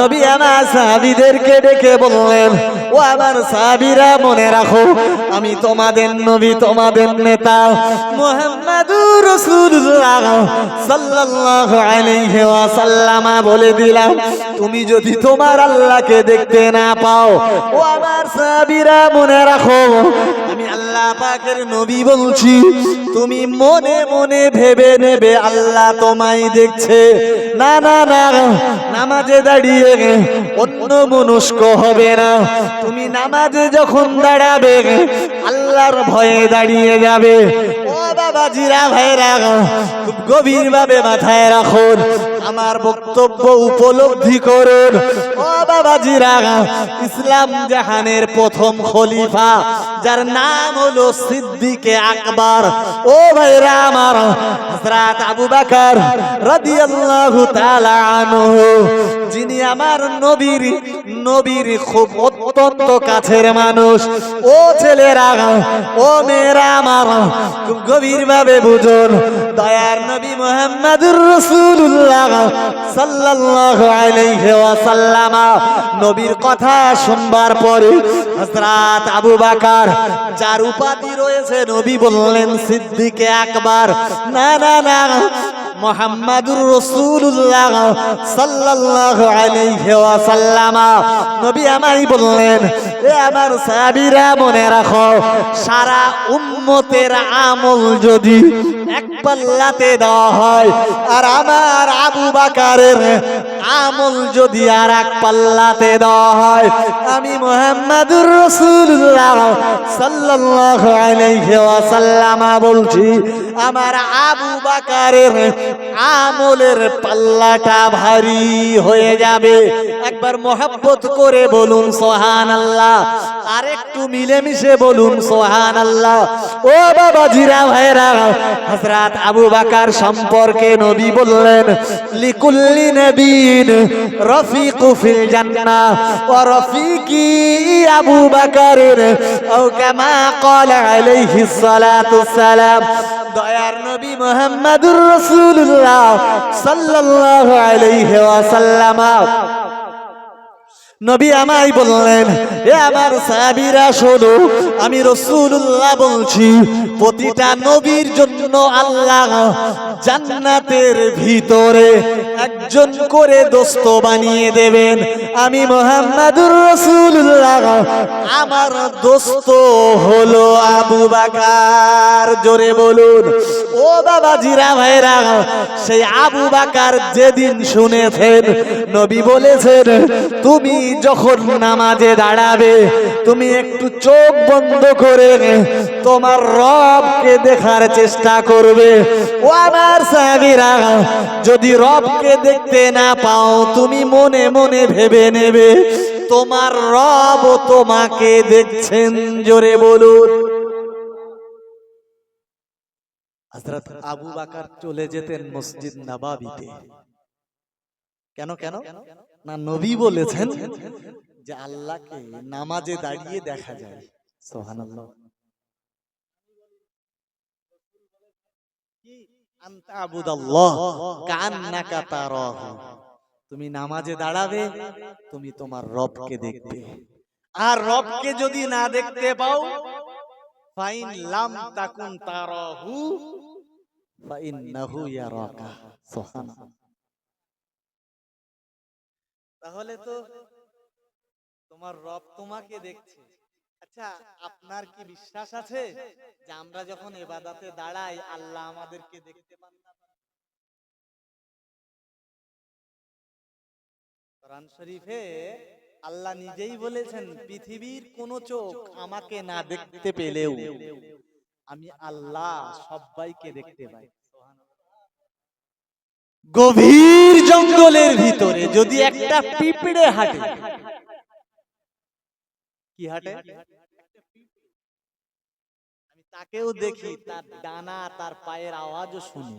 নবী আমার সাহাবিদেরকে ডেকে বললেন, ও আমার সাহাবিরা, মনে রাখো, আমি তোমাদের নবী, তোমাদের নেতা। মুহাম্মাদুর রাসূলুল্লাহ সাল্লাল্লাহু আলাইহি ওয়াসাল্লাম বলে দিলাম, তুমি যদি তোমার আল্লাহকে দেখতে না পাও, ও আমার সাহাবিরা, মনে রাখো আমি আল্লাহ পাকের নবী বলছি, তুমি মনে মনে ভেবে নেবে আল্লাহ তোমায় দেখছে। না না না, নামাজে দাঁড়িয়ে অন্য মনস্ক হবে না। তুমি নামাজে যখন দাঁড়াবে, আল্লাহর ভয়ে দাঁড়িয়ে যাবে। গভীর ভাবে মাথায় রাখুন। আমার বক্তব্য উপলব্ধি করুন। ও ইসলাম জাহানের প্রথম খলিফা, যার নাম হলো সিদ্দিকে আকবর। ও ভাইরা আমার, হযরত আবু বকর রাদিয়াল্লাহু তাআলা আনহু, যিনি আমার নবীর নবীর খুব অত্যন্ত কাছের মানুষ। ও ছেলেরা, ও মেয়েরা আমার, খুব গভীর ভাবে বুঝুন, দয়ার নবী মুহাম্মদুর রাসূলুল্লাহ সাল্লাল্লাহু আলাইহি ওয়াসাল্লাম নবীর কথা শুনবার পরে হজরত আবু বাকার যার উপাধি রয়েছে, নবী বললেন, সিদ্দিকে একবার না না না। মোহাম্মদুর রসুল্লাহ সাল্লাল্লাহু আলাইহি ওয়াসাল্লাম। নবী আমায় বললেন আমার সাহাবীরা, মনে রাখো, সারা উম্মতের আমল যদি এক পাল্লাতে দেওয়া হয়, আর আমার আবু বাকারের আমল যদি আর এক পাল্লাতে দেওয়া হয়, আমি মোহাম্মদুর রসুল্লাহ সাল্লাল্লাহু আলাইহি ওয়াসাল্লাম বলছি, আমার আবু বাকারের আমলের পাল্লাটা ভারী হয়ে যাবে। একবার মোহাব্বত করে বলুন সোহান আল্লাহ আর একটু মিলেমিশে বলুন সোহান আল্লাহ ও বাবা জিরা ভাইরা হযরত আবু বাকার সম্পর্কে নবী বললেন, লিকুল্লি নবীন রফিকু ফিল জান্নাহ, ওয়া রফিকি আবু বাকারের আও কামা ক্বালা আলাইহিস সালাতু সালাম। দয়ার নবী মুহাম্মদুর রাসূলুল্লাহ সাল্লাল্লাহু আলাইহি ওয়াসাল্লাম। নবী আমায় বললেন, এ আমার সাহাবীরা, শোনো, আমি রসুল্লাহ বলছি, প্রতিটা নবীর জন্য আল্লাহ জান্নাতের ভিতরে একজন করে দোস্ত বানিয়ে দেবেন। আমি মোহাম্মদুর রসুল্লাহ আমার দোস্ত হলো আবু বাকার। জোরে বলুন, ও বাবা জিরা ভাইরা সেই আবু বাকার যেদিন শুনেছেন, নবী বলেছেন, তুমি যখন নামাজে দাঁড়াবে, তুমি একটু চোখ বন্ধ করে তোমার রবকে দেখার চেষ্টা করবে। ও আমার সাহাবীরা, যদি রবকে দেখতে না পাও, তুমি মনে মনে ভেবে নেবে, তোমার রব তোমাকে দেখছেন, জোরে বলুন। আবু বাকার চলে যেতেন মসজিদ নবাবিতে। কেন কেন? না নবী বলেছেন যে আল্লাহকে নামাজে দাঁড়িয়ে দেখা যায়। তারাহু। তুমি নামাজে দাঁড়াবে তুমি তোমার রবকে দেখবে। আর রবকে যদি না দেখতে পাও ফাইন লাম তাকুন তারাহু ফাইন্নাহু ইয়ারাকা। সুবহানাল্লাহ। তাহলে তো তোমার রব তোমাকে দেখছে। আচ্ছা আপনার কি বিশ্বাস আছে যে আমরা যখন এবাদাতে দাঁড়াই, আল্লাহ আমাদেরকে দেখতে পান না? কোরআন শরীফে আল্লাহ নিজেই বলেছেন, পৃথিবীর কোন চোখ আমাকে না দেখতে পেলেও আমি আল্লাহ সবাইকে দেখতে পাই। গভীর জঙ্গলের ভিতরে যদি একটা পিঁপড়ে হাঁটে। কি হাঁটে? আমি তাকেও দেখি, তার ডানা, তার পায়ের আওয়াজও শুনি।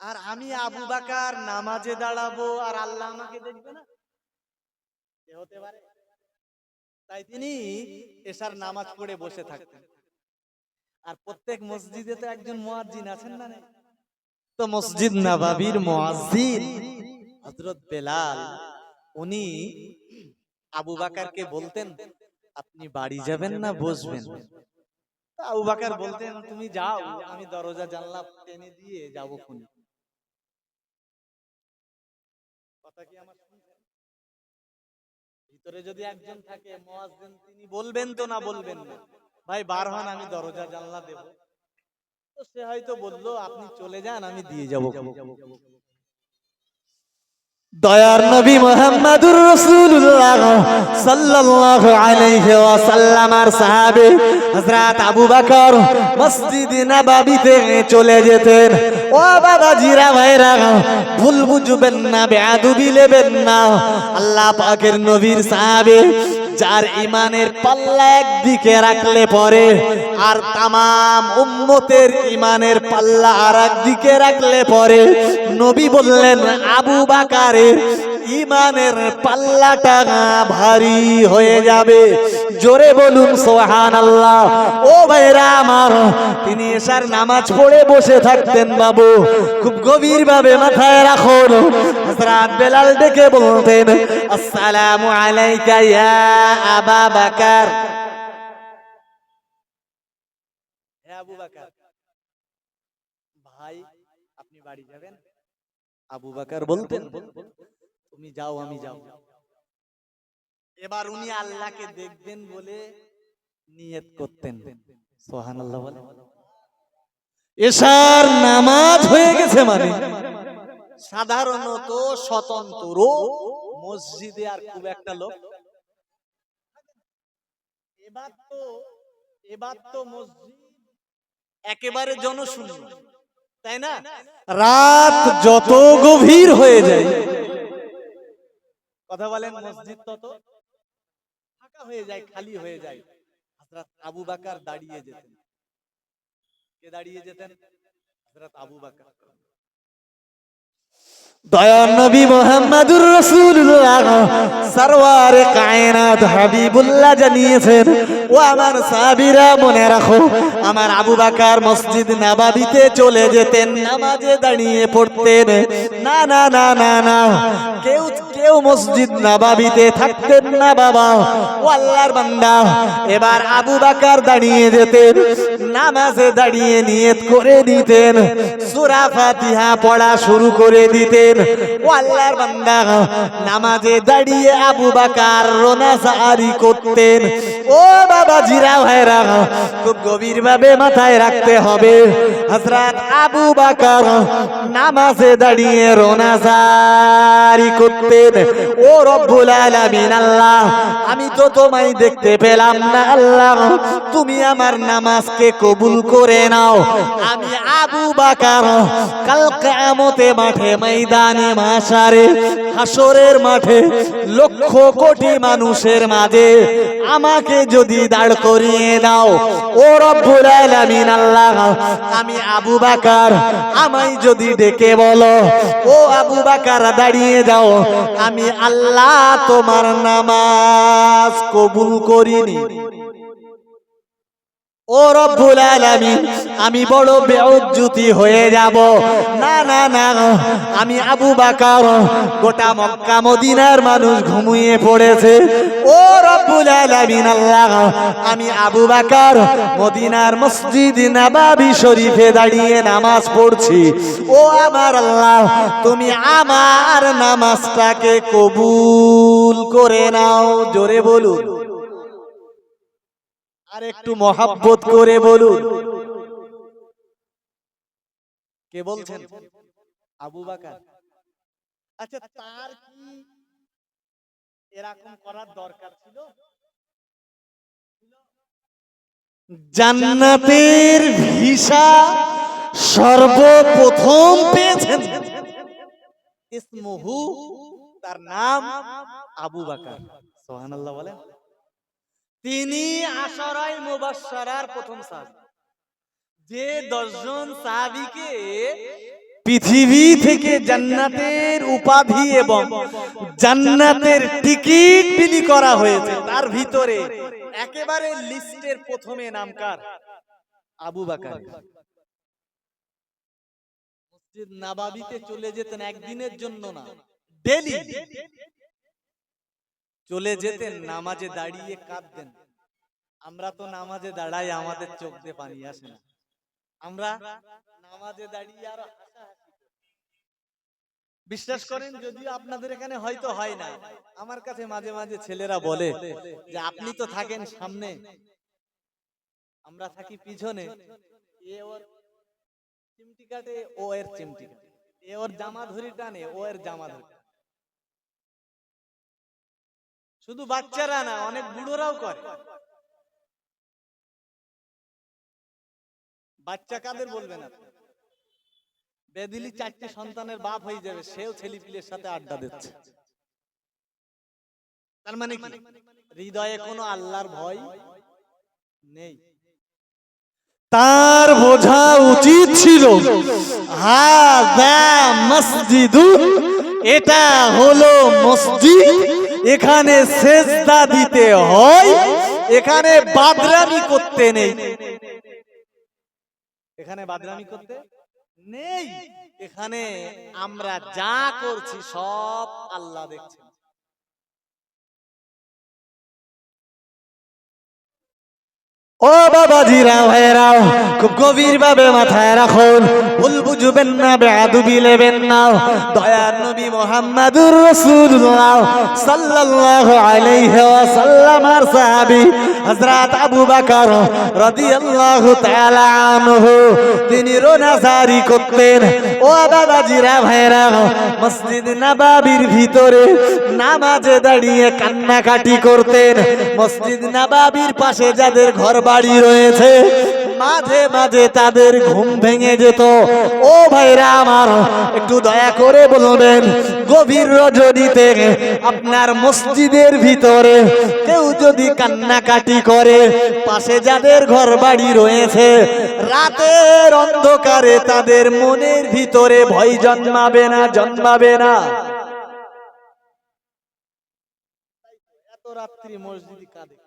আর আমি আবু বাকার নামাজে দাঁড়াবো আর আল্লাহ আমাকে দেখবে না? হতে পারে। তাই তিনি এসার নামাজ পড়ে বসে থাকতেন। আর প্রত্যেক মসজিদে তো একজন মুয়াজ্জিন আছেন না তো মসজিদ নবাবির মুয়াজ্জিন। হযরত বেলাল, উনি আবু বাকারকে বলতেন, আপনি বাড়ি যাবেন না, বসবেন। আবু বাকার বলতেন, তুমি যাও, আমি দরজা, জানলা টেনে দিয়ে যাব কোন কথা কি আমার? ভিতরে যদি একজন থাকে, মুয়াজ্জিন, তিনি বলবেন তো না বলবেন না? ভাই বার হন আমি দরজা জানলা দেব। তো সে হয়তো বলল আপনি চলে যান আমি দিয়ে যাব। দয়ার নবী মোহাম্মদুর রাসূলুল্লাহ সাল্লাল্লাহু আলাইহি ওয়াসাল্লাম আর সাহাবে হযরত আবু বকর মসজিদ নববীতে চলে যেতেন। ও বাবা জিরা ভাইরা ভুল বুঝবেন না বেয়াদবি নেবেন না। আল্লাহ পাকের নবীর সাহাবে যার ইমানের পাল্লা একদিকে রাখলে পরে আর তাম উম্মতের ইমানের পাল্লা আর একদিকে রাখলে পরে নবী বললেন, আবু বাকারের ইমানের পাল্লাটা ভারী হয়ে যাবে। জোরে বলুন সোহান আল্লাহ ও ভাইরা আমার, তিনি এসার নামাজ পড়ে বসে থাকতেন বাবু। খুব গভীর ভাবে মাথায় রাখুন। হযরত বেলাল ডেকে বলতেন, আসসালামু আলাইকা ইয়া আবু বাকার। ভাই, আপনি বাড়ি যাবেন? আবু বাকার বলতেন তুমি যাও, আমি যাও। এবার উনি আল্লাহকে দেখবেন বলে নিয়ত করতেন। সোহান আল্লাহ বলে। এশার নামাজ হয়ে গেছে মানে। সাধারণত স্বতন্ত্র মসজিদে আর খুব একটা লোক। এবার তো এবার তো মসজিদ একেবারে জনশূন্য, তাই না? রাত যত গভীর হয়ে যায় কথা বলেন, মসজিদ তত ফাঁকা হয়ে যায়, খালি হয়ে যায়। হযরত আবু বাকার দাঁড়িয়ে যেতেন। কে দাঁড়িয়ে যেতেন? হযরত আবু বাকার। দয়ার নবী মোহাম্মদুর রাসূলুল্লাহ সরওয়ারে কায়নাত হাবিবুল্লাহ জানিয়েছেন, ও আমার সাহাবীরা, মনে রাখো, আমার আবু বকর মসজিদ নববীতে চলে যেতেন, নামাজে দাঁড়িয়ে পড়তেন। না না না না না, কেউ কেউ মসজিদ নববীতে থাকতেন না, বাবা। ও আল্লাহর বান্দা, এবার আবু বকর দাঁড়িয়ে যেতেন, নামাজে দাঁড়িয়ে নিয়ত করে দিতেন, সূরা ফাতিহা পড়া শুরু করে দিতেন ও আল্লাহর বান্দা নামাজে দাঁড়িয়ে আবু বাকার রোনাসারি করতেন। ও বাবা জিরা ভাইরা, খুব গভীর ভাবে মাথায় রাখতে হবে। হজরত আবু বাকার নামাজে দাঁড়িয়ে রোনাসারি করতেন। ও রব্বুল আলামিন, আল্লাহ, আমি তো তোমায় দেখতে পেলাম না, আল্লাহ, তুমি আমার নামাজকে কবুল করে নাও। আমি আবু বাকার, কাল কিয়ামতে মাঠে ময়দানে মাশারে হাসরের মাঠে লক্ষ কোটি মানুষের মাঝে আমাকে যদি দাঁড় করিয়ে দাও। ও রব্বুল আলামিন, আল্লাহ, আমি আবু বাকার, আমায় যদি ডেকে বলো, ও আবু বাকার, দাঁড়িয়ে যাও, আমি আল্লাহ তোমার নামাজ কবুল করিনি। ও রব্বুল আলামিন, আমি বড় বেউজ্জুতি হয়ে যাব। না না না, আমি আবু বাকার, গোটা মক্কা মদিনার মানুষ ঘুমিয়ে পড়েছে। ও রব্বুল আলামিন, আল্লাহ, আমি আবু বাকার, মদিনার মসজিদ নবাবী শরীফে দাঁড়িয়ে নামাজ পড়ছি। ও আমার আল্লাহ, তুমি আমার নামাজটাকে কবুল করে নাও, জোরে বলুন। আর একটু মহাব্বত করে বলুন। কে বলছেন? আবু বাকার। আচ্ছা তার কি এরকম করার দরকার ছিল? জান্নাতের ভিসা সর্বপ্রথম পেয়েছেন। ইসমুহু তার নাম আবু বাকার। সুবহানাল্লাহ বলেন। তিনি আশরাই মুবাশশারার প্রথম সাহাবী। যে দশজন সাহাবীকে পৃথিবী থেকে জান্নাতের উপাধি এবং জান্নাতের টিকিট বিলি করা হয়েছে, তার ভিতরে একেবারে লিস্টের প্রথমে নামকার আবু বাকার। যে নাবাবিতে চলে যেতেন একদিনের জন্য না ডেলি চলে যেতেন নামাজে দাঁড়িয়ে কাঁদতেন। আমরা তো নামাজে দাঁড়াই আমাদের চোখ দিয়ে পানি আসে না। আমরা নামাজে দাঁড়িয়ে আর বিশ্বাস করেন যদিও আপনাদের এখানে হয়তো হয় না। আমার কাছে মাঝে মাঝে ছেলেরা বলে যে আপনি তো থাকেন সামনে। আমরা থাকি পিছনে। এ ওর চিমটি কাটে ও এর চিমটি কাটে। এ ওর জামা ধরি টানে ও এর জামা ধরি। শুধু বাচ্চারা না, অনেক বুড়োরাও করে। বাচ্চা কাদের বলবেন বেদিলি চারটি সন্তানের বাপ হয়ে যাবে, সেও ছেলেপিলের সাথে আড্ডা দিচ্ছে। তার মানে কি? হৃদয়ে কোনো আল্লাহর ভয় নেই। তার বোঝা উচিত ছিল হাদা মসজিদুন এটা হলো মসজিদ এখানে সেজদা দিতে হয়, এখানে বাদরামি করতে নেই। এখানে বাদরামি করতে নেই। এখানে আমরা যা করছি, সব আল্লাহ দেখছেন। ও বাবাজিরা ভাইরাও খুব গভীর ভাবে মাথায় রাখুন। ভুল বুঝবেন না, বেয়াদুবি বিলেবেন না। দয়ার নবী মোহাম্মদুর রসুল্লাহ সাল্লাল্লাহু আলাইহি ওয়াসাল্লাম আর সাহাবী হযরত আবু বাকর রাদিয়াল্লাহু তাআলা আনহু, তিনি রোনাজারি করতেন। ও বাবাজিরা ভাইরা মসজিদ নবাবির ভিতরে নামাজে দাঁড়িয়ে কান্নাকাটি করতেন। মসজিদ নবাবির পাশে যাদের ঘর বাড়ি রয়েছে মাঝে মাঝে তাদের ঘুম ভেঙে যেত। ও ভাইরা আমার, একটু দয়া করে বলবেন, গভীর রজনীতে আপনার মসজিদের ভিতরে কেউ যদি কান্নাকাটি করে, পাশে যাদের ঘর বাড়ি রয়েছে, রাতের অন্ধকারে তাদের মনের ভিতরে ভয় জন্মাবে না জন্মাবে না। রাত্রি মসজিদ কাঁদে।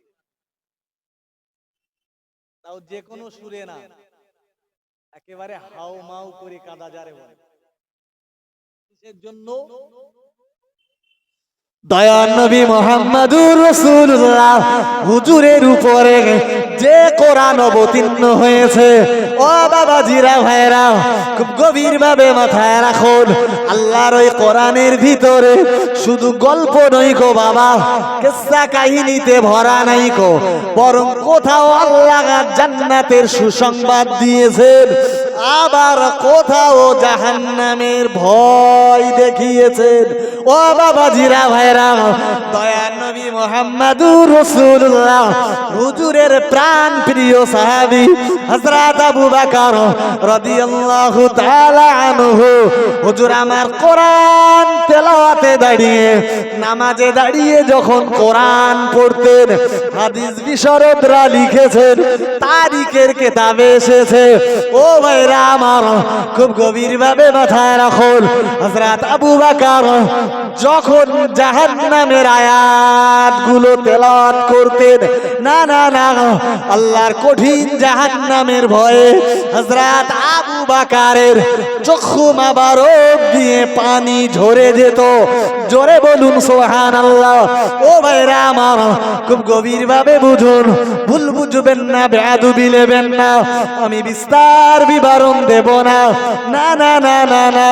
তাও যে কোনো সুরে না। একেবারে হাও মাউ করে কাদা যারে বলে। কিসের জন্য? দয়ার নবী মোহাম্মদুর রাসূলুল্লাহ হুজুরের উপরে যে কোরআন অবতীর্ণ হয়েছে। ও বাবা জিরা ভাইরা খুব গভীর ভাবে মাথায় রাখুন, আল্লাহর ওই কোরআনের ভিতরে শুধু গল্প নই গো বাবা, কেসা কাহিনীতে ভরা নাই গো, বরং কোথাও আল্লাহ জান্নাতের সুসংবাদ দিয়েছেন। আবার কোথাও জাহান্নামের ভয় দেখিয়েছেন। ও বাবা জিরা ভাইরা দয়া নবী মোহাম্মদুর রসুল্লাহ হুজুরের প্রাণ প্রিয় সাহাবি হজরত আবু বকর রাদিয়াল্লাহু তাআলা আনহু। হুজুর, আমার কোরআন তেলাওয়াতে দাঁড়িয়ে, নামাজে দাঁড়িয়ে যখন কোরআন পড়তেন, হাদিস বিশরদরা লিখেছেন, তারিখের কেতাবে এসেছে। ও ভাইরা আমার, খুব গভীর ভাবে মাথায় রাখুন, হযরত আবু বকর যখন জাহান্নামের আয়াতগুলো তেলাওয়াত করতেন, না না না, আল্লাহর কঠিন জাহান্নামের ভয়ে হযরত আবু বকরের চক্ষু মাবারক দিয়ে পানি ঝরে যেত। জোরে বলুন, সুবহানাল্লাহ। ও ভাইরা আমার, খুব গভীর ভাবে বুঝুন, ভুল বুঝবেন না, বেয়াদুবি নেবেন না। আমি বিস্তার বিবরণ দেব না। না না না না না।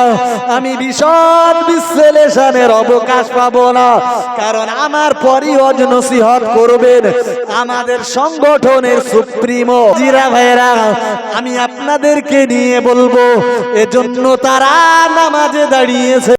আমি বিশদ বিশ্লেষণের অবকাশ পাবো না। কারণ আমার পরিহজ নসিহত করবেন আমাদের সংগঠনের সুপ্রিমো। জিরা ভাইরা, আমি আপনাদেরকে নিয়ে বলব এজন্য তারা নামাজে দাঁড়িয়েছে।